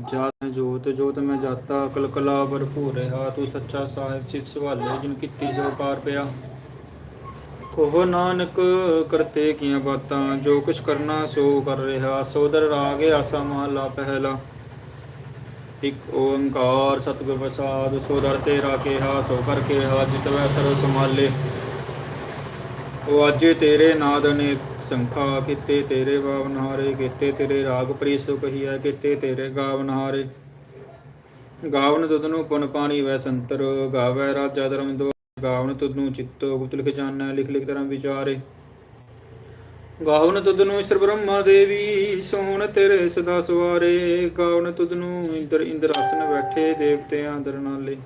ਜਾਤ ਜੋਤ ਜੋਤ ਮੈਂ ਜਾਤਾ ਕਲ ਕਲਾ ਭਰਪੂਰ ਰਹਾ। ਤੂੰ ਸੱਚਾ ਸਾਹਿਬ ਸਿਫ ਸਵਾਲੇ, ਜਿਨ ਕੀਤੀ ਸੋ ਪਾਰ ਪਿਆ। ਕਹੋ ਨਾਨਕ, ਕਰਤੇ ਕੀਆਂ ਬਾਤਾਂ, ਜੋ ਕੁਛ ਕਰਨਾ ਸੋ ਕਰ ਰਿਹਾ। ਸੋਦਰ ਰਾਗ ਆਸਾ ਮਹਲਾ ਪਹਿਲਾ। ਇਕ ਓੰਕਾਰ ਸਤਿਗੁਰ ਪ੍ਰਸਾਦ, ਸੋ ਦਰ ਤੇਰਾ ਕਿਹਾ, ਸੋ ਕਰ ਕਿਹਾ, ਜਿਤ ਵੈ ਸਰਬ ਸੰਭਾਲੇ। ਉਹ ਤੇਰੇ ਨਾਦ ਨੇ ਸੰਖਾ ਕੀਤੇ, ਤੇਰੇ ਬਾਵਨਹਾਰੇ ਕੀਤੇ, ਤੇਰੇ ਰਾਗ ਪ੍ਰੀਸੁ ਕਹੀਐ ਕੀਤੇ, ਤੇਰੇ ਗਾਵਨਹਾਰੇ ਗਾਵਨ ਤੁਧਨੂੰ ਪੁਨ ਪਾਣੀ ਵੈ ਸੰਤਰ, ਗਾਵੈ ਰਾਜਾ ਧਰਮ ਦੋ। ਗਾਵਨ ਤੁਧਨੂੰ ਚਿੱਤੋ, ਗੁਪਤ ਲਿਖ ਜਾਣੈ, ਲਿਖ ਲਿਖ ਧਰਮ ਵਿਚਾਰੇ। ਗਾਵਨ ਤੁਧਨੂੰ ਈਸ਼ਰ ਬ੍ਰਹਮਾ ਦੇਵੀ, ਸੋਹਣ ਤੇਰੇ ਸਦਾ ਸਵਾਰੇ। ਗਾਵਨ ਤੁਧਨੂੰ ਇੰਦਰ ਇੰਦਰ ਆਸਨ ਬੈਠੇ, ਦੇਵਤਿਆਂ ਦਰਨਾਲੇ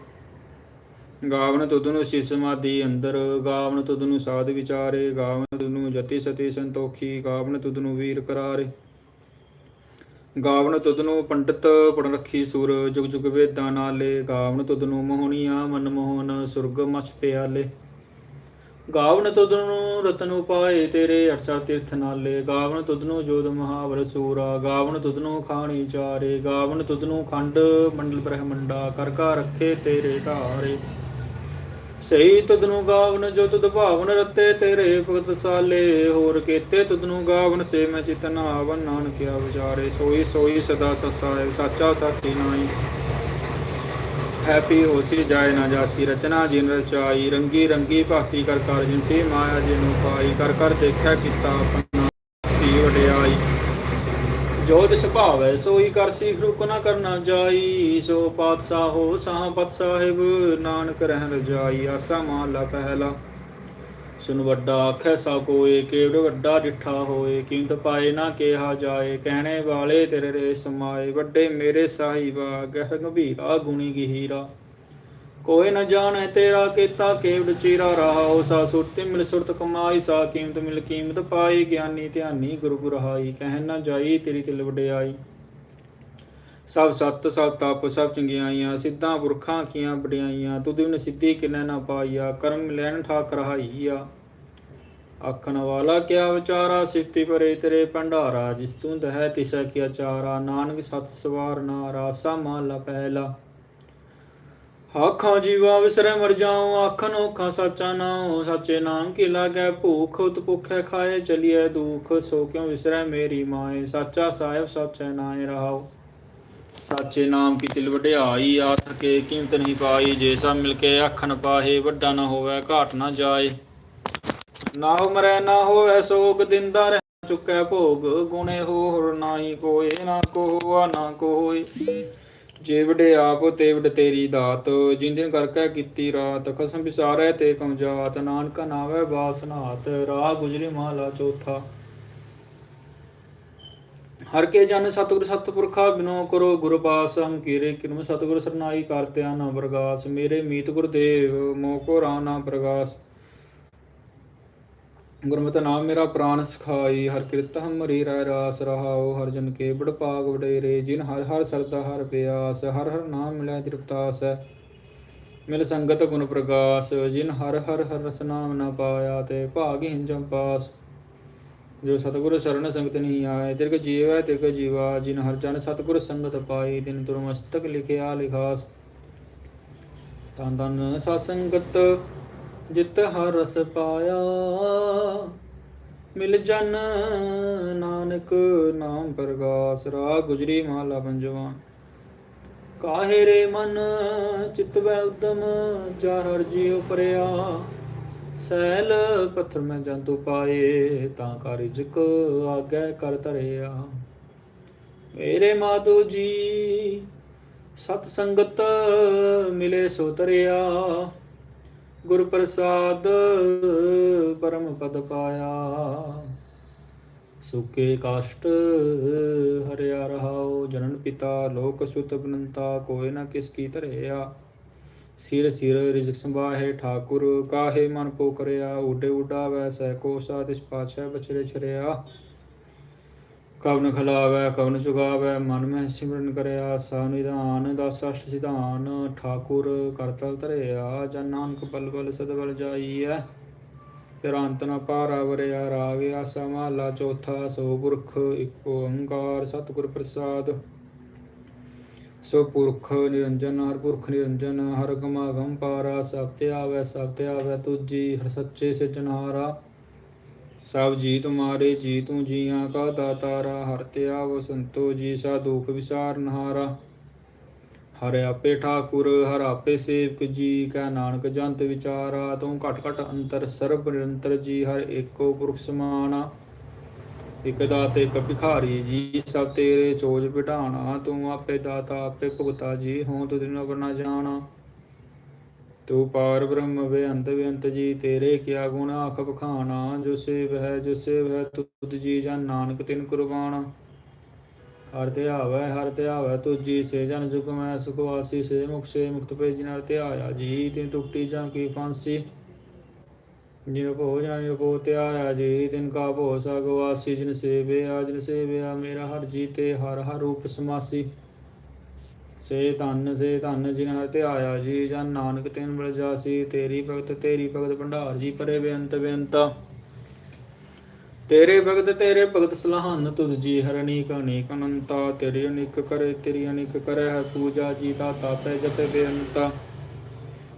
ਗਾਵਨ ਤੁਧਨੂੰ ਸਿਰ ਸਮਾਧੀ ਅੰਦਰ ਗਾਵਨ ਤੁਧਨੂੰ ਸਾਧ ਵਿਚਾਰੇ ਗਾਵਨ ਤੁਧਨੂੰ ਜਤੀ ਸਤੀ ਸੰਤੋਖੀ ਗਾਵਨ ਤੁਧਨੂੰ ਵੀਰ ਕਰਾਰੇ ਗਾਵਨ ਤੁਧਨੂੰ ਪੰਡਿਤ ਪੜ ਰੱਖੀ ਸੁਰ ਜੁਗ ਜੁਗ ਵੇਦਾਂ ਨਾਲੇ ਗਾਵਨ ਤੁਧਨੂੰ ਮੋਹਣੀਆਂ ਮਨ ਮੋਹਨ ਸੁਰਗ ਮਛ ਪਿਆਲੇ ਗਾਵਨ ਤੁਧਨੂੰ ਰਤਨ ਉਪਾਏ ਤੇਰੇ ਅਠਸਾ ਤੀਰਥ ਨਾਲੇ ਗਾਵਨ ਤੁਧਨੂੰ ਜੋਦ ਮਹਾਵਰ ਸੂਰਾ ਗਾਵਨ ਤੁਧਨੂੰ ਖਾਣੀ ਚਾਰੇ ਗਾਵਨ ਤੁਧਨੂੰ ਖੰਡ ਮੰਡਲ ਬ੍ਰਹਮੰਡਾ ਕਰ ਕਾ ਰੱਖੇ ਤੇਰੇ ਧਾਰੇ ਸਹੀ ਤੁਧਨੂੰ ਗਾਵਨ ਜੋ ਤੁਧ ਭਾਵਨ ਰਤੇ, ਤੇਰੇ ਭਗਤ ਸਾਲੇ ਹੋਰ ਕੀਤੇ। ਤੁਧਨੂੰ ਗਾਵਨ ਸੇ ਮੈਂ ਚਿਤਨਾ ਆਵਨ ਨਾਨਕਿਆ ਵਿਚਾਰੇ। ਸੋਈ ਸੋਈ ਸਦਾ ਸਸਾਏ ਸਾਚਾ ਸਾਚੀ ਨਾਈ ਹੈਪੀ ਹੋਸੀ ਜਾਏ ਨਾ ਜਾਸੀ ਰਚਨਾ, ਜਿਨ ਰਚਾਈ ਰੰਗੀ ਰੰਗੀ ਭਗਤੀ ਕਰ ਕਰ ਜਿਨ ਸੀ ਮਾਇਆ ਜਿਨੂ ਪਾਈ। ਕਰ ਕਰ ਦੇਖਿਆ ਕੀਤਾ ਆਪਣਾ ਦੀ ਵਡਿਆਈ। ਜੋ ਦਿਸ ਸੋਈ ਕਰ ਸੀਖ ਨ ਕਰਨਾ ਜਾਈ, ਸੋ ਪਾਤਸ਼ਾਹੋ ਸਾਹ ਪਤ ਸਾਹਿਬ, ਨਾਨਕ ਰਹਿ ਰਜਾਈ ਆਸਾ ਮਹਲਾ ਪਹਿਲਾ। ਸੁਨ ਵੱਡਾ ਆਖੈ ਸਾ ਕੋਏ ਕੇਵੜ ਵੱਡਾ ਡਿਠਾ ਹੋਏ, ਕੀਮਤ ਪਾਏ ਨਾ ਕਿਹਾ ਜਾਏ, ਕਹਿਣੇ ਵਾਲੇ ਤੇਰੇ ਰੇ ਸਮਾਏ ਵੱਡੇ ਮੇਰੇ ਸਾਹਿਬਾ ਗਹਿ ਗੰਭੀਰਾ ਗੁਣੀ ਗਹੀਰਾ। ਕੋਈ ਨ ਜਾਣੈ ਤੇਰਾ ਕੀਤਾ ਕੇਵੜ ਚੀਰਾ ਰਹਾਉ ਸਾ ਸੁਰਤਿ ਮਿਲ ਸੁਰਤ ਕਮਾਈ, ਸਾ ਕੀਮਤ ਮਿਲ ਕੀਮਤ ਪਾਈ, ਗਿਆਨੀ ਧਿਆਨੀ ਗੁਰੂ ਗੁਰਹਾਈ ਕਹਿ ਨ ਜਾਈ ਤੇਰੀ ਤਿਲ ਵਡਿਆਈ। ਸਭ ਸਤ, ਸਭ ਤਪ, ਸਭ ਚੰਗਿਆਈਆਂ, ਸਿੱਧਾਂ ਪੁਰਖਾਂ ਕੀਆਂ ਵਡਿਆਈਆਂ ਤੁਧ ਬਿਨ ਸਿੱਧੀ ਕਿਨੈ ਨਾ ਪਾਈਆ, ਕਰਮ ਲੈਣ ਠਾਕ ਰਹਾਈਆ ਆਖਣ ਵਾਲਾ ਕਿਆ ਵਿਚਾਰਾ ਸਿੱਤੀ ਪਰੇ ਤੇਰੇ ਭੰਡਾਰਾ, ਜਿਸ ਤੂੰ ਦਹਿ ਤਿਸੈ ਕੀ ਅਚਾਰਾ ਨਾਨਕ ਸਤ ਸਵਾਰ ਨਾ ਰਾਸਾ ਮਹਲਾ ਪਹਿਲਾ। ਆਖਾਂ ਜੀਵਾ ਵਿਸਰੈ ਮਰ ਜਾਉ ਆਖਨ ਔਖਾਂ ਸਾਚਾ ਨਾਉ ਸਾਚੇ ਨਾਮ ਕੀ ਲਾਗੈ ਭੂਖ ਉਤ ਭੁਖੈ ਖਾਏ ਚਲੀਐ ਦੁਖ ਸੋ ਕਿਉ ਵਿਸਰੈ ਮੇਰੀ ਮਾਏ ਸਾਚਾ ਸਾਹਿਬ ਸਾਚੈ ਨਾਏ ਰਹਾਉ। ਸਾਚੇ ਨਾਮ ਕੀ ਤਿਲ ਵਡਿਆਈ ਆ ਥਕੇ ਕੀਮਤ ਨਹੀਂ ਪਾਈ ਜੇ ਸਭ ਮਿਲ ਕੇ ਆਖਣ ਪਾਹੇ ਵੱਡਾ ਨਾ ਹੋਵੇ ਘਾਟ ਨਾ ਜਾਏ। ਨਾ ਹੋ ਮਰੈ ਨਾ ਹੋਵੇ ਸੋਗ ਦਿੰਦਾ ਰਹਿ ਚੁੱਕੈ ਭੋਗ ਗੁਣੇ ਹੋਰ ਨਾਹੀ ਕੋਏ ਨਾ ਕੋਆ ਨਾ ਕੋਏ। ਜੇ ਵਡੇ ਆਪ, ਤੇ ਵਡ ਤੇਰੀ ਦਾਤ। ਜਿੰਦਿਨ ਕਰਕੇ ਕੀਤੀ ਰਾਤ, ਖਸਮ ਵਿਸਾਰੈ ਤੇ ਕਮ ਜਾਤ। ਨਾਵੇ ਬਾਸਨਾਤ ਰਾਹ ਗੁਜਰੀ ਮਹਲਾ ਚੌਥਾ। ਹਰ ਕੇ ਜਨ ਸਤਿਗੁਰ ਸਤਿਪੁਰਖਾ, ਬਿਨੋ ਕਰੋ ਗੁਰ ਪਾਸ ਹਮ ਕੀਰੇ ਕਿਰਮ। ਸਤਿਗੁਰ ਸਰਨਾਈ ਕਰਤਿਆ ਨਾ ਵਰਗਾਸ। ਮੇਰੇ ਮੀਤ ਗੁਰਦੇਵ ਮੋਹ ਕੋ ਰਾਮ ਨਾਮ ਪ੍ਰਗਾਸ। ਗੁਰਮਤਿ ਨਾਮ ਮੇਰਾ ਪ੍ਰਾਨ ਸਖਾਈ, ਹਰ ਕਿਰਤ ਹਮਰੀ ਰਹਿ ਰਾਸ ਰਹਾਉ, ਹਰ ਜਨ ਕੇ ਬੜ ਭਾਗ ਵਡੇਰੇ, ਜਿਨ ਹਰ ਹਰ ਸਰਦਾ ਹਰ ਪਿਆਸ, ਹਰ ਹਰ ਨਾਮ ਮਿਲੈ ਤ੍ਰਿਪਤਾਸ। ਮਿਲ ਸੰਗਤ ਗੁਣ ਪ੍ਰਗਾਸ, ਜਿਨ ਹਰ ਹਰ ਹਰ ਰਸ ਨਾਮ ਨ ਪਾਇਆ, ਤੇ ਭਾਗਹੀਨ ਜਮ ਪਾਸ। ਜੋ ਸਤਿਗੁਰ ਸਰਣ ਸੰਗਤ ਨਹੀਂ ਆਏ ਤਿਰਕ ਜੀਵੈ ਤਿਰਕ ਜੀਵਾ, ਜਿਨ ਹਰ ਜਨ ਸਤਿਗੁਰ ਸੰਗਤ ਪਾਈ ਦਿਨ ਤੁਰ ਮਸਤਕ ਲਿਖਿਆ ਲਿਖਾਸ। ਤਨ ਤਨ ਸਤਸੰਗਤ ਜਿਤ ਹਰ ਰਸ ਪਾਇਆ। ਮਿਲ ਜਨ ਨਾਨਕ ਨਾਮ ਪ੍ਰਗਾਸ ਰਾ ਗੁਜਰੀ ਮਹਲਾ ਪੰਜਵਾ। ਕਾਹੇ ਰੇ ਮਨ ਚਿਤ ਉਦਮ ਜਾ ਹਰ ਜੀ ਉਪਰਿਆ। ਸੈਲ ਪੱਥਰ ਮੈਂ ਜੰਤੂ ਪਾਏ, ਤਾਂ ਕਰ ਰਿਜਕ ਆਗੈ ਕਰ ਧਰਿਆ। ਮੇਰੇ ਮਾਧੋ ਜੀ, ਸਤ ਸੰਗਤ ਮਿਲੇ ਸੋ ਤਰਿਆ। ਗੁਰ ਪ੍ਰਸਾਦ ਪਰਮ ਪਦ ਪਾਇਆ। ਸੁਕੇ ਕਾਸ਼ਟ ਹਰਿਆ ਰਹਾਉ, ਜਨਨ ਪਿਤਾ, ਲੋਕ ਸੁਤ ਬਨੰਤਾ ਕੋਇ ਨਾ ਕਿਸ ਕੀ ਧਰਿਆ। ਸਿਰ ਸਿਰ ਰਿਜ਼ਕ ਸੰਭਾਹੇ, ਠਾਕੁਰ ਕਾਹੇ ਮਨ ਪੋ ਕਰਿਆ ਉਡੇ ਉਡਾਵੈ ਸਹਿ ਕੋ ਸਾਤਿਸ ਪਾਛੈ ਬਚਰੇ ਛਰਿਆ। ਕਵਨ ਖਲਾਵੈ, ਕਵਨ ਚੁਗਾਵੈ ਮਨ ਮਹਿ ਸਿਮਰਨ ਕਰਿਆ, ਸਾ ਨਿਧਾਨ, ਦਸ ਅਸ਼ਟ ਸਿਧਾਨ, ਠਾਕੁਰ ਕਰਤਲ ਧਰਿਆ, ਜਨ ਨਾਨਕ ਬਲ ਬਲ ਸਦ ਬਲ ਜਾਈਐ। ਫਿਰ ਅੰਤ ਨ ਪਾਰਾ ਵਰਿਆ, ਰਾਗ ਆਸਾ ਮਹਲਾ ਚੌਥਾ ਸੋ ਪੁਰਖ, ਇਕ ਓੰਕਾਰ ਸਤਿਗੁਰ ਪ੍ਰਸਾਦ। ਸੋ ਪੁਰਖ ਨਿਰੰਜਨ, ਹਰ ਪੁਰਖ ਨਿਰੰਜਨ, ਹਰ ਗਮਾਗਮ ਪਾਰਾ, ਸਭ ਤੇ ਆਵੈ, ਸਭ ਤੇ ਆਵੈ ਤੁਜੀ ਹਰ ਸੱਚੇ ਸਿਰਜਣਹਾਰਾ। ਸਭ ਜੀ ਮਾਰੇ ਜੀ ਤੂੰ ਜੀਆਂ ਕਾ ਦਾਤਾਰਾ, ਹਰ ਤੇ ਆਵ ਸੰਤੋ ਜੀ, ਸਾ ਦੁਖ ਵਿਸਾਰਨਹਾਰਾ ਹਰ। ਆਪੇ ਠਾਕੁਰ, ਹਰ ਆਪੇ ਸੇਵਕ ਜੀ, ਕਾ ਨਾਨਕ ਜੰਤ ਵਿਚਾਰਾ, ਤੂੰ ਘਟ ਘਟ ਅੰਤਰ, ਸਰਬ ਨਿਰੰਤਰ ਜੀ, ਹਰ ਏਕੋ ਪੁਰਖ ਸਮਾਨਾ ਇਕ ਦਾਤੇ, ਇਕ ਭਿਖਾਰੀ ਜੀ, ਸਭ ਤੇਰੇ ਚੋਜ ਬਿਠਾਣਾ, ਤੂੰ ਆਪੇ ਦਾਤਾ, ਆਪੇ ਭੁਗਤਾ ਜੀ ਹੋਂ ਤੂੰ ਦਿਨ ਬਰਨਾ ਜਾਣਾ। ਤੂੰ ਪਾਰ ਬ੍ਰਹਮ ਬੇਅੰਤ ਬੇਅੰਤ ਜੀ, ਤੇਰੇ ਕਿਆ ਗੁਣ ਆਖ ਬਖਾਣਾ ਜੋ ਸੇਵ ਹੈ, ਜੋ ਸੇਵ ਹੈ, ਤੁਧ ਜੀ ਜਨ ਨਾਨਕ ਤਿਨ ਕੁਰਬਾਨ। ਹਰ ਤੇ ਹਰ ਤੇ ਤੁਜੀ ਸੇ ਜਨ ਜੁਗ ਮੈਂ ਸੁਖ ਵਾਸੀ, ਸੇ ਮੁਖ, ਸੇ ਮੁਕਤ ਭੇਜਿ ਨਰ ਤੇ ਜੀ, ਤਿਨ ਟੁਕਟੀ ਜਾਂ ਕੀ ਫਾਂਸੀ। ਜਿਨ ਭੋ ਜਾਣਿ ਭੋ ਤੇ ਜੀ, ਤਿਨ ਕਾ ਭੋ ਸਗ ਜਿਨ ਸੇਵਿਆ ਜਿਨ ਸੇਵਿਆ, ਮੇਰਾ ਹਰ ਜੀ ਤੇ ਹਰ ਹਰ ਰੂਪ ਸਮਾਸੀ। ਸੇ ਧੰਨ ਸੇ ਧੰਨ ਜਿਨ ਹਰ ਤੇ ਜੀ ਜਨ ਨਾਨਕ ਤਿਨ ਮਿਲ ਜਾਸੀ, ਤੇਰੀ ਭਗਤ ਤੇਰੀ ਭਗਤ ਭੰਡਾਰ ਜੀ, ਪਰੇ ਬੇਅੰਤ, ਬੇਅੰਤਾ। ਤੇਰੇ ਭਗਤ ਤੇਰੇ ਭਗਤ ਸਲਾਹਨ ਤੁਧ ਜੀ ਹਰਣੀ ਕਣੀਕ ਅਨੰਤਾ। ਤੇਰੀ ਅਨਿਕ ਕਰੇ, ਤੇਰੀ ਅਨਿਕ ਕਰੇ ਹੈ ਪੂਜਾ ਜੀ ਦਾਤਾ ਤੈ ਜਤੇ ਬੇਅੰਤਾ।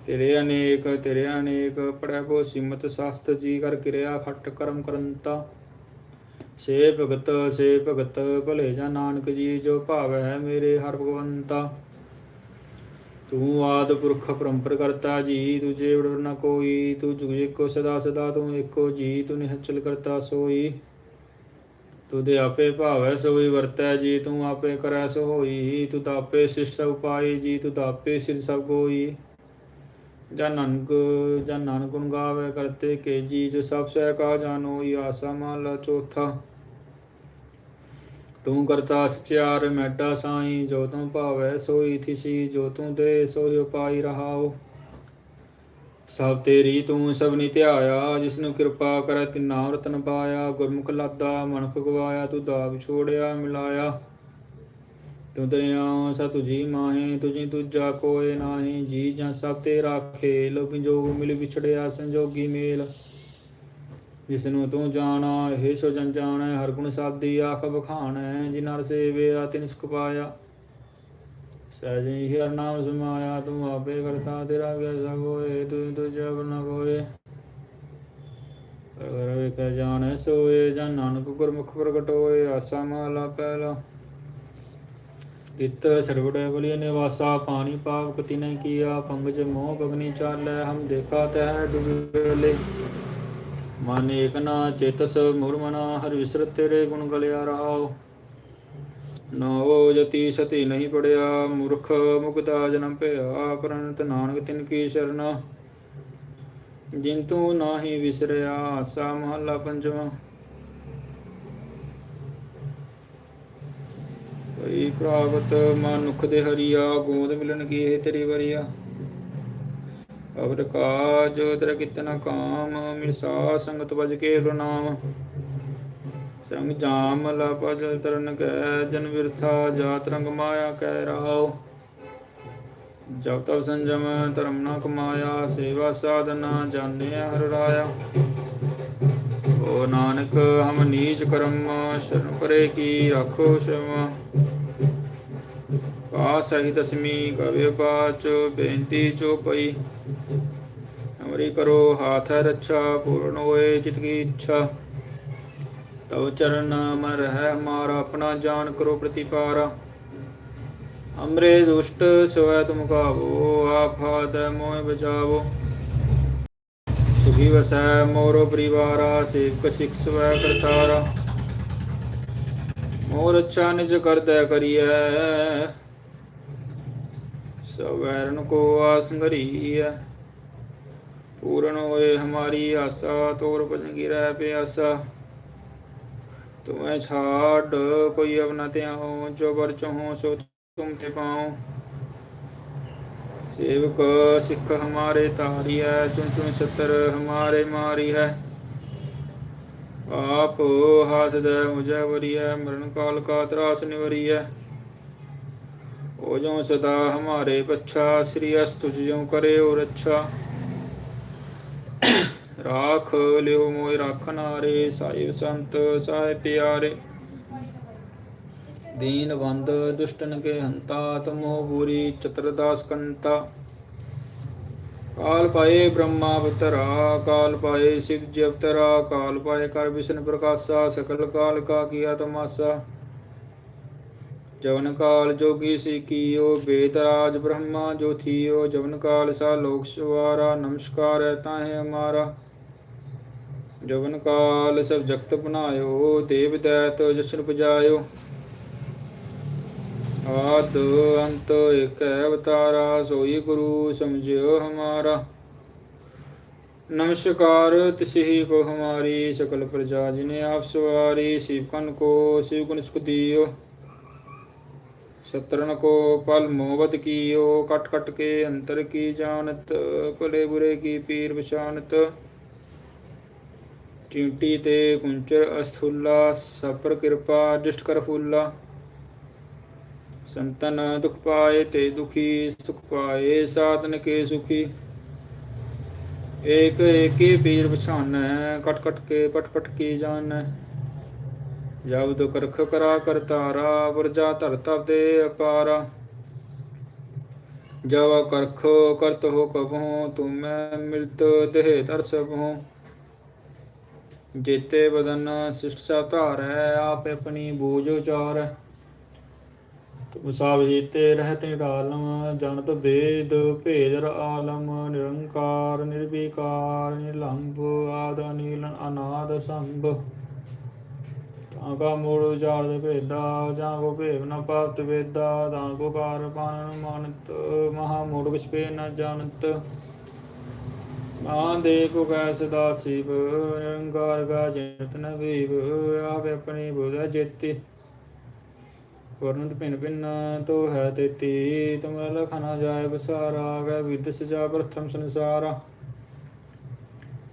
ਤੇਰੇ ਅਨੇਕ ਤੇਰੇ ਅਨੇਕ ਪੜੈ ਕੋ ਸਿਮਤ ਸ਼ਾਸਤ ਜੀ, ਕਰ ਕਿਰਿਆ ਖਟ ਕਰਮ ਕਰੰਤਾ। ਸੇ ਭਗਤ ਸੇ ਭਗਤ, ਭਲੇ ਜਾਂ ਨਾਨਕ ਜੀ, ਜੋ ਭਾਵ ਹੈ ਮੇਰੇ ਹਰ ਭਗਵੰਤਾ। ਤੂੰ ਆਦ ਪੁਰਖ ਪਰੰਪਰ ਕਰਤਾ, ਜੀ ਤੁਝੇ ਵਡ ਨ ਕੋਈ। ਤੂੰ ਜੁਗ ਏਕੋ ਸਦਾ ਸਦਾ, ਤੂੰ ਏਕੋ ਜੀ, ਤੂੰ ਨਿਹਚਲ ਕਰਤਾ ਸੋਈ। ਤੂੰ ਦੇ ਆਪੇ ਭਾਵੈ, ਸੋਈ ਵਰਤੈ, ਜੀ ਤੂੰ ਆਪੇ ਕਰੈ ਸੋ ਹੋਈ ਤੂੰ ਦਾਪੇ ਸਿਸ਼ ਸਭ ਪਾਈ, ਜੀ ਤੂੰ ਦਾਪੇ ਸਿਰ ਸਭ ਕੋਈ ਜਨ ਨਾਨਕ ਜਨ ਨਾਨਕ ਗੁਣ ਗਾਵੇ ਕਰਤੇ ਕੇ ਜੀ ਜੋ ਸਭ ਸਹਿ ਕਾ ਜਾਨੋ ਈ ਆਸਾ ਮਹਲਾ ਚੌਥਾ। ਤੂੰ ਕਰਤਾ ਸਚਿਆਰ ਮੈਡਾ ਸਾਈ, ਜੋ ਤੂੰ ਭਾਵੈ ਸੋਈ ਥਿਸੀ, ਜੋ ਤੂੰ ਦੇ ਸੋਈ ਉਪਾਈ ਰਹਾਓ। ਸਭ ਤੇਰੀ ਤੂੰ ਸਭਨੀ ਧਿਆਇਆ, ਜਿਸ ਨੂੰ ਕਿਰਪਾ ਕਰੈ ਤਿਨਾ ਰਤਨ ਪਾਇਆ। ਗੁਰਮੁਖ ਲਾਦਾ, ਮਨੁਖ ਗਵਾਇਆ, ਤੂੰ ਦਾਗ ਛੋੜਿਆ, ਮਿਲਾਇਆ। ਤੂੰ ਦਰਿਆ ਸਾ ਤੁਜੀ ਮਾਹੇ ਤੁਜੀ ਤੁਜਾ ਕੋਏ ਨਾਹੀ, ਜੀ ਜਾਂ ਸਭ ਤੇ ਰਾਖੇ, ਲੋਭੀ ਜੋਗ ਮਿਲ ਵਿਛੜਿਆ ਸੰਜੋਗੀ ਮੇਲ। ਜਿਸ ਨੂੰ ਤੂੰ ਜਾਣਾ, ਇਹ ਸੋ ਜਨ ਜਾਣੈ, ਹਰ ਗੁਣ ਸਾਦੀ ਆਖ ਬਖਾਣੈ ਜਿਨਰ ਸੇਵਿਆ ਤਿਨ ਸੁਖ ਪਾਇਆ। ਸਹਿਜੇ ਹੀ ਹਰ ਨਾਮ ਸਮਾਇਆ, ਤੂੰ ਆਪੇ ਕਰਤਾ ਤੇਰਾ ਗਿਆ ਸਭ ਹੋਏ, ਤੂੰ ਤੁਝਾ ਬਨ ਕੋਏ। ਅਗਰ ਵੇਖ ਜਾਣੈ ਸੋਏ ਜਨ ਨਾਨਕ ਗੁਰਮੁਖ ਪ੍ਰਗਟ ਹੋਏ, ਆਸਾ ਮਾਲਾ ਪਹਿਲਾ। ਤਿਤ ਸਰਵੜੇ ਬਲਿ ਨਿਵਾਸਾ, ਪਾਣੀ ਪਾਪ ਕਤੀ ਨਹੀਂ ਕੀਆ, ਪੰਗਜ ਮੋਹ ਬਗਨੀ ਚਾਲੈ, ਹਮ ਦੇਖਾ ਤੈ ਡੁਬਲੇ ਮਨ ਏਕ ਚੇਤਸ ਮੁਰਮਨਾ ਹਰਿ ਵਿਸਰਤ ਤੇਰੇ ਗੁਣ ਗਲਿਆ ਰਾਓ ਨੋ ਜਤੀ ਸਤੀ ਨਹੀਂ ਪੜਿਆ, ਮੂਰਖ ਮੁਕਤਾ ਜਨਮ ਭਇਆ ਪਰੰਤ ਨਾਨਕ ਤਿਨ ਕੀ ਸ਼ਰਨ। ਜਿਨ ਤੂੰ ਨਾਹੀ ਵਿਸਰਿਆ, ਆਸਾ ਮਹੱਲਾ ਪੰਜਵਾਂ। ਭਈ ਪ੍ਰਾਪਤ ਮਨੁਖ ਦੇ ਹਰੀਆ ਗੋਦ ਮਿਲਣ ਕੀ ਇਹ ਤੇਰੀ ਵਰੀਆ ਅਵਰ ਕਾਜ, ਤੇਰਾ ਕਿਤਨਾ ਕਾਮ ਮਿਰਸਾ ਸੰਗਤ ਵਜ ਕੇ ਪ੍ਰਣਾਮ ਸੰਗ ਜਾਮ ਲਾ ਪਜ ਤਰਨ ਕੈ, ਜਨ ਵਿਰਥਾ ਜਾਤ ਰੰਗ ਮਾਇਆ ਕੈ ਰਾਓ। ਜਬ ਤਬ ਸੰਜਮ, ਧਰਮ ਨਾ ਕਮਾਇਆ, ਸੇਵਾ ਸਾਧਨਾ ਜਾਣਿਆ ਹਰ ਰਾਇਆ। ਓ ਨਾਨਕ, ਹਮ ਨੀਚ ਕਰਮ, ਸ਼ਰਨ ਪਰੇ ਕੀ ਰੱਖੋ ਸ਼ਮਾ ਕਾ ਸਹੀ ਦਸਮੀ ਕਵੇ ਪਾਚ ਬੇਨਤੀ ਚੋ ਪਈ ਹਮਰੀ ਕਰੋ ਹਾਥ ਰੱਛਾ ਪੂਰਨ ਹੋਏ ਚਿਤ ਕੀ ਇੱਛਾ ਤਵ ਚਰਨ ਮਨ ਰਹਿ ਹਮਾਰਾ ਆਪਣਾ ਜਾਨ ਕਰੋ ਪ੍ਰਤੀਪਾਰਾ ਹਮਰੇ ਦੁਸ਼ਟ ਸਵੈ ਤੁਮ ਕਾਵੋ ਆਫਾਦ ਮੋਹ ਬਚਾਵੋ ਸੁਖੀ ਵਸੈ ਮੋਰੋ ਪਰਿਵਾਰਾ ਸੇਵਕ ਸਿਖ ਸਵੈ ਕਰਤਾਰਾ ਮੋਰ ਅੱਛਾ ਨਿਜ ਕਰਦੈ ਕਰੀਐ ਸਵੈਰਨ ਕੋ ਆਸ ਘਰੀਐ। ਪੂਰਨ ਹੋਏ ਹਮਾਰੀ ਆਸਾ, ਤੋਰ ਭਜੰਗੀ ਰਹਿ ਪਿਆਸਾ। ਤੁਮੈ ਛਾੜ, ਕੋਈ ਅਵਨ ਤਿਆਹੋ ਜੋ ਬਰ ਚਹੋ ਸੋ ਤੁਮ ਤੇ ਪਾਉ। ਸੇਵਕ ਸਿੱਖ ਹਮਾਰੇ ਤਾਰੀ ਹੈ ਚੁਣ ਚੁਣ ਸਤਰ ਹਮਾਰੇ ਮਾਰੀ ਹੈ ਆਪ ਹਾਥ ਦੇ ਮੁਝੈ ਵਰੀ ਹੈ ਮਰਨ ਕਾਲ ਕਾ ਤਰਾਸ ਨਿਵਰੀ ਹੈ ਓ ਜੋ ਸਦਾ ਹਮਾਰੇ ਪੱਛਾ ਸ੍ਰੀ ਅਸ ਤੁਝ ਜਿਉ ਕਰੇ ਔ ਰੱਛਾ ਰਾਖ ਲਿਓ ਮੋਇ ਰਾਖਨਾਰੇ ਸਾਹਿਬ ਸੰਤ ਸਾਹਿਬ ਪਿਆਰੇ दीन बंद दुष्टन के हंता तमो पूरी चतुरदास कंता काल पाए ब्रह्मा अवतरा काल पाए शिव जी अवतरा काल पाए कर विष्णु प्रकाशा सकल काल का किया तमाशा जवन काल जोगी सी कियो बेदराज ब्रह्मा जो थियो जवन काल सा लोक सवारा, नमस्कार है ताहे हमारा। जवन काल सब जगत बनायो, देव दैत जशन पुजायो। आद अंत एक अवतारा, सोई गुरु समझियो हमारा। नमस्कार, तिसही को हमारी, सकल प्रजा जिन्हें आप सवारी, शिव कन को, शिव गुण सुख दियो। शत्रुन को पल मोहबत की ओ कट कट के अंतर की जानत भले बुरे की पीर पछानत चींटी ते कुंचर अस्थुल्ला सपर कृपा दुष्ट कर फूल्ला संतन दुख पाए ते दुखी, सुख पाए साधन के सुखी। एक एक पीर पछान कट कट के पट पट की जान ਜਬ ਦੁ ਕਰਖ ਕਰਾ ਕਰਤਾਰਾ ਵਰਜਾ ਧਰ ਤਬ ਦੇ ਅਪਾਰਾ। ਜਬ ਕਰਖ ਕਰਤ ਹੋ ਕਬਹੂ ਤੁਮੈ ਮਿਲਤ ਦੇਹ ਦਰਸਬ ਜੇਤੇ ਬਦਨ ਸਿਸ਼ਟ ਸਾ ਧਾਰੈ, ਆਪ ਆਪਣੀ ਬੂਝ ਉਚਾਰੈ। ਤੁਮ ਸਭ ਜੀਤੇ ਰਹਿਤ ਨਿਰਾਲਮ, ਜਨਤ ਬੇਦ ਭੇਦਰ ਆਲਮ, ਨਿਰੰਕਾਰ, ਨਿਰਵਿਕਾਰ, ਨਿਰਲੰਭ, ਆਦ ਅਨੀਲ ਅਨਾਦ ਸੰਭ। ਤਾਂ ਕਾ ਉਚਾਰ ਦੇ ਭੇਦਾ, ਜਾਂ ਕੋ ਭੇਵ ਨ ਪਾਤ ਵੇਦਾ, ਤਾਂ ਕੋ ਕਾਰ ਪਾਨ ਮਾਨਤ ਮਹਾ ਮੂੜ ਵਿਚ ਪੇ ਨ ਜਾਣਤ। ਮਾਂ ਦੇ ਕੋ ਕੈ ਸਦਾ ਸਿਵ ਨਿਰੰਕਾਰ ਕਾ ਜਨਤ ਨ ਵੀਵ ਆਪੇ ਆਪਣੀ ਬੁਧ ਜੇਤੀ। ਵਰਨਤ ਭਿੰਨ ਭਿੰਨ ਤੋ ਹੈ ਤੇਤੀ ਤੁਮ ਲਖਨਾ ਜਾਏ ਬਸਾਰਾ, ਗੈ ਵਿਦ ਸਜਾ ਪ੍ਰਥਮ ਸੰਸਾਰਾ।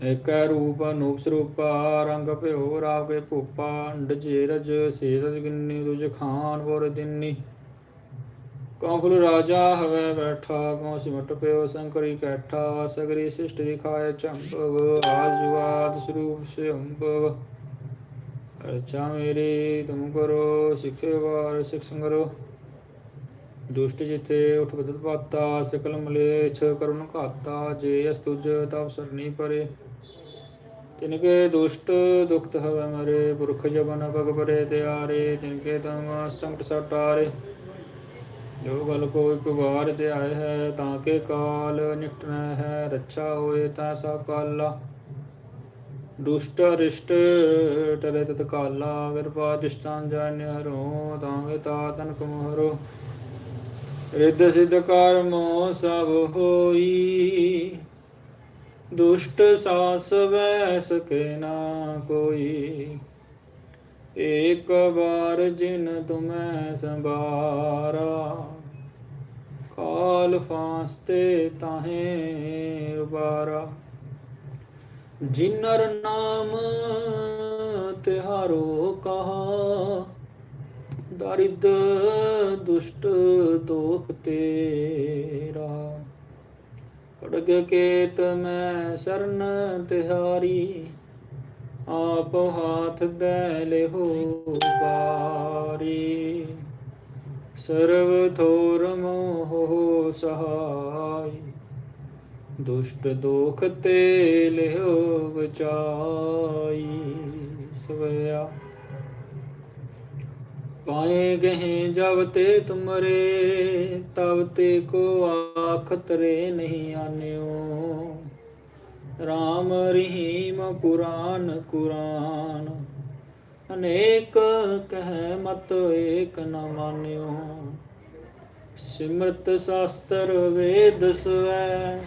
ਏਕੈ ਰੂਪ, ਅਨੂਪ ਸਰੂਪਾ, ਰੰਗ ਭਿਓ, ਰਾਗ ਕੇ ਭੂਪਾ, ਅੰਡ ਜੇਰਜ ਸੇਰਜ ਗਿੰਨੀ, ਦੁਜ ਖਾਨ ਵਰ ਦਿਨੀ। ਕਉ ਫੁਲ ਰਾਜਾ ਹਵੇ ਬੈਠਾ, ਕਉ ਸਿਮਟ ਪਿਓ ਸੰਕਰੀ ਕੈਠਾ, ਸਗਰੀ ਸਿਸ਼ਟ ਦਿਖਾਏ ਚੰਬਵ, ਆਜੁਆਦ ਸਰੂਪ ਸੇ ਅੰਬਵ ਅਰਚਾ ਮੇਰੀ, ਤੁਮ ਕਰੋ, ਸਿਖੇ ਵਾਰ ਸਿਖ ਸੰਗਰੋ। ਦੁਸ਼ਟ ਜਿਤੇ ਉਠ ਬਦਲ ਪਾਤਾ, ਸਕਲ ਮਲੇਛ, ਕਰੁਣ ਘਾਤਾ, ਜੇ ਅਸਤੁਜ ਤਵ ਸਰਨੀ ਪਰੇ। ਤਿਨਕੇ ਦੁਸ਼ਟ ਦੁਖਤ ਹਵੇ ਮਰੇ, ਪੁਰਖ ਜਬਨ ਭਗ ਪਰੇ ਤਿਆਰੇ, ਤਿਨਕੇ ਤਮ ਸੰਕਟ ਸਟਾਰੇ। ਜੋ ਗਲ ਕੋ ਇੱਕ ਵਾਰ ਹੈ, ਤਾਂ ਕੇ ਕਾਲ ਨਿਕਟਣਾ ਹੈ, ਰੱਛਾ ਹੋਏ ਤਾਂ ਸਭ ਕਾਲਾ। ਦੁਸ਼ਟ ਰਿਸ਼ਟ ਟਰੇ ਤਤ ਕਾਲਾ, ਕਿਰਪਾ ਦਿਸ਼ਤਾਂ ਜਾਣ ਹਰੋ ਤਾਂਗੇ ਤਾ ਤਨ ਕਮਹਰੋ। ਰਿੱਧ ਸਿੱਧ ਕਰਮੋ ਸਭ ਹੋਈ। ਦੁਸ਼ਟ ਸਾਸ ਵੈ ਸਕੇ ਨਾ ਕੋਈ। ਏਕ ਵਾਰ ਜਿਨ ਤੁਮੈ ਸੰਭਾਰਾ ਕਾਲ ਫਾਸਤੇ ਤਾਹੇ ਉਬਾਰਾ। ਜਿਨਰ ਨਾਮ ਤਿਹਾਰੋ ਕਹਾ, ਦਰਿਦ ਦੁਸ਼ਟ ਦੋਖ ਤੇਰਾ। ਖੜਗ ਕੇਤ ਮੈਂ ਸਰਨ ਤਿਹਾਰੀ, ਆਪ ਹਾਥ ਦੇ ਲਿਹੋ ਪਾਰੀ। ਸਰਵ ਥੋਰ ਮੋਹ ਸਹਾਈ, ਦੁਸ਼ਟ ਦੋਖ ਤੇ ਲਿਹੋ ਬਚਾਈ। ਸਵਿਆ ਪਾਏ ਗਹਿ ਜਬ ਤੇ ਤੁਮਰੇ, ਤਬ ਤੇ ਕੋ ਆਖਤ ਰੇ ਨਹੀਂ ਆਨਿਓ। ਰਾਮ ਰਹੀਮ ਪੁਰਾਨ ਕੁਰਾਨ, ਅਨੇਕ ਕਹਿ ਮਤ ਏਕ ਨ ਮਾਨਿਓ। ਸਿਮਰਤ ਸ਼ਾਸਤਰ ਵੇਦ ਸਵੈ,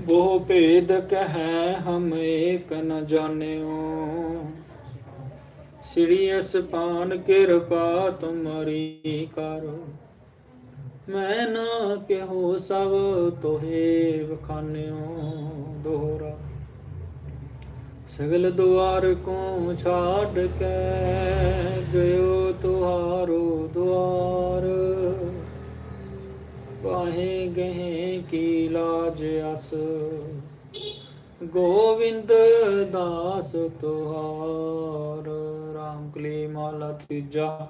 ਬਹੁ ਭੇਦ ਕਹੈ ਹਮ ਏਕ ਨ ਜਾਣਿਓ। ਸ੍ਰੀ ਅਸਪਾਨ ਕਿਰਪਾ ਤੁਮਰੀ ਕਰੋ। ਮੈਂ ਨਾ ਕਿਹੋ ਸਭ ਤੋਹੇ ਵਖਾਨਿਓ ਦੋਹਰਾ। ਸਗਲ ਦੁਆਰ ਕੋ ਛਾੜ ਕੇ ਗਇਓ ਤੁਹਾਰੋ ਦੁਆਰ। ਪਾਹੇ ਗਹਿ ਕੀ ਲਾਜ ਅਸ। ਗੋਵਿੰਦ ਦਾਸ ਤੁਹਾਰ। ਰਾਮ ਮਾਲਾ ਤੀਜਾ।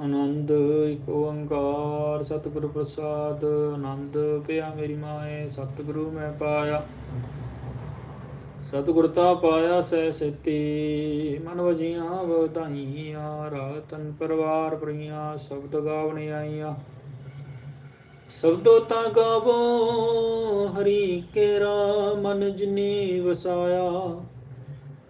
ਆਨੰਦ, ਇਕ ਓੰਕਾਰ, ਸਤਿਗੁਰ ਪ੍ਰਸਾਦ, ਆਨੰਦ, ਪਿਆ ਮੇਰੀ ਮਾਏ, ਸਤਿਗੁਰੂ ਮੈਂ ਪਾਇਆ। ਸਤਿਗੁਰ ਤਾ ਪਾਇਆ ਸਹਿ ਸੇਤੀ, ਮਨ ਵਜੀਆਂ ਵਧਾਈਆਂ, ਰਾਤਨ ਪਰਵਾਰ ਪ੍ਰੀਆਂ, ਸ਼ਬਦ ਗਾਵਣ ਆਈਆਂ। ਸਬਦੋ ਤਾਂ ਗਾਵੋ, ਹਰੀ ਕੇਰਾ ਮਨ ਜਿਨੀ ਵਸਾਇਆ।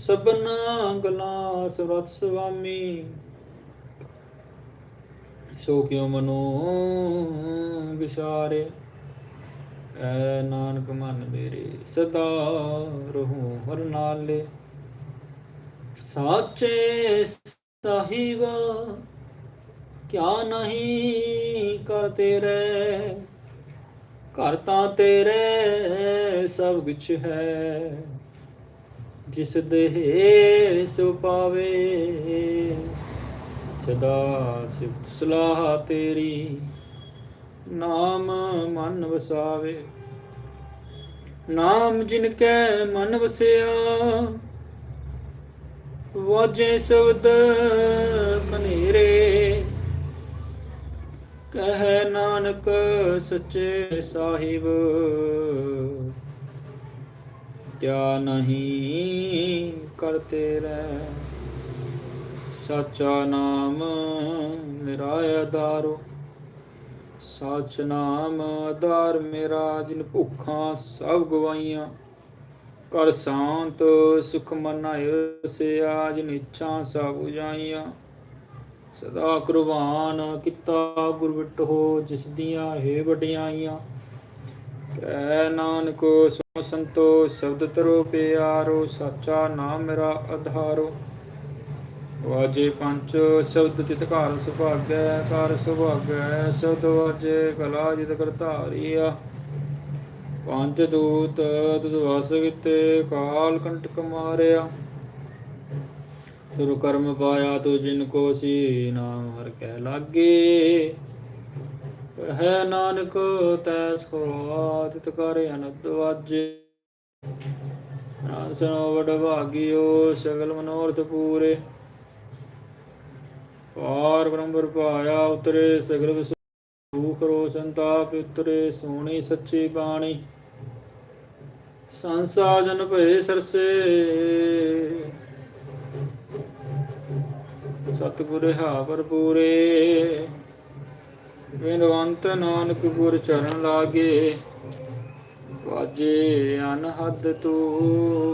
ਸਭਨਾ ਗਲਾ ਸਰਤ ਸੁਆਮੀ। ਸੋ ਕਿਉ ਮਨੋ ਵਿਸਾਰੇ ਐ ਨਾਨਕ ਮਨ ਮੇਰੇ ਸਦਾ ਰਹੂ ਹਰ ਨਾਲੇ। ਸਾਚੇ ਸਾਹਿਬਾ, ਕਿਆ ਨਹੀਂ ਕਰ ਤੇਰੇ? ਘਰ ਤਾਂ ਤੇਰੇ ਸਭ ਕੁਛ ਹੈ। ਜਿਸ ਦੇਹ ਸੋ ਪਾਵੇ ਸਦਾ ਸਿਫਤ ਸਲਾਹ ਤੇਰੀ, ਨਾਮ ਮਨ ਵਸਾਵੇ। ਨਾਮ ਜਿਨ ਕੈ ਮਨ ਵਸਿਆ, ਵਾਜੇ ਸ਼ਬਦ ਕਨੇਰੇ ਕਹਿ ਨਾਨਕ ਸੱਚੇ ਸਾਹਿਬ ਕਿਆ ਨਹੀਂ ਕਰਤੇ ਰਹਿ। ਸੱਚਾ ਨਾਮ ਮੇਰਾ ਆਧਾਰੋ ਸੱਚ ਨਾਮ ਆਧਾਰ ਮੇਰਾ, ਜਿਨ ਭੁੱਖਾਂ ਸਭ ਗਵਾਈਆਂ ਕਰ ਸ਼ਾਂਤ, ਸੁਖ ਮਨ ਆਇਸਿਆ ਜਿਨ ਇੱਛਾ ਸਭ ਉਜਾਈਆਂ ਸਦਾ ਕੁਰਬਾਨ ਕੀਤਾ ਗੁਰ ਵਿਟੋ ਜਿਸ ਦੀਆਂ ਹੈ ਵਡਿਆਈਆਂ। ਕਹਿ ਨਾਨਕ ਸੋ ਸੰਤੋ, ਸ਼ਬਦ ਤਰੋ ਪਿਆਰੋ, ਸੱਚਾ ਨਾਮ ਮੇਰਾ ਆਧਾਰੋ ਵਾਜੇ ਪੰਚ, ਸ਼ਬਦ ਤਿਤ ਘਰ ਸੁਭਾਗੈ ਕਰ ਸੁਭਾਗੈ, ਸ਼ਬਦ ਵਾਜੇ ਕਲਾ ਜਿਤ ਕਰਤਾਰੀਆ ਪੰਜ ਦੂਤ, ਤੁਧ ਵਸ ਕੀਤੇ, ਕਾਲ ਕੰਟਕ ਮਾਰਿਆ। ਤੁਰ ਕਰਮ ਪਾਇਆ ਤੋ ਜਿਨ ਕੋ ਸੀ, ਨਾਮ ਹਰ ਕਹਿ ਲਾਗੇ। ਹੈ ਨਾਨਕ, ਤੈ ਸੋ ਤਿਤ ਕਰ ਅਨੰਦ ਵਾਜੇ। ਨਾਸਨੋ ਵਡ ਸਗਲ ਮਨੋਰਥ ਪੂਰੇ। ਪਾਰ ਬ੍ਰਹਮ ਪਾਇਆ ਉਤਰੇ, ਸਗਲ ਵਿਸ ਭੂਖ ਰੋ ਸੰਤਾਪ, ਉਤਰੇ ਸੋਹਣੀ ਸੱਚੀ ਬਾਣੀ। ਸੰਸਾ ਜਨ ਭਏ ਸਰਸੇ। ਸਤਿਗੁਰ ਹਾ ਪੂਰੇ ਬਿਨਵੰਤ ਨਾਨਕ ਗੁਰ ਚਰਨ ਲਾਗੇ ਵਾਜੇ ਅਨਹਦ ਤੂੰ।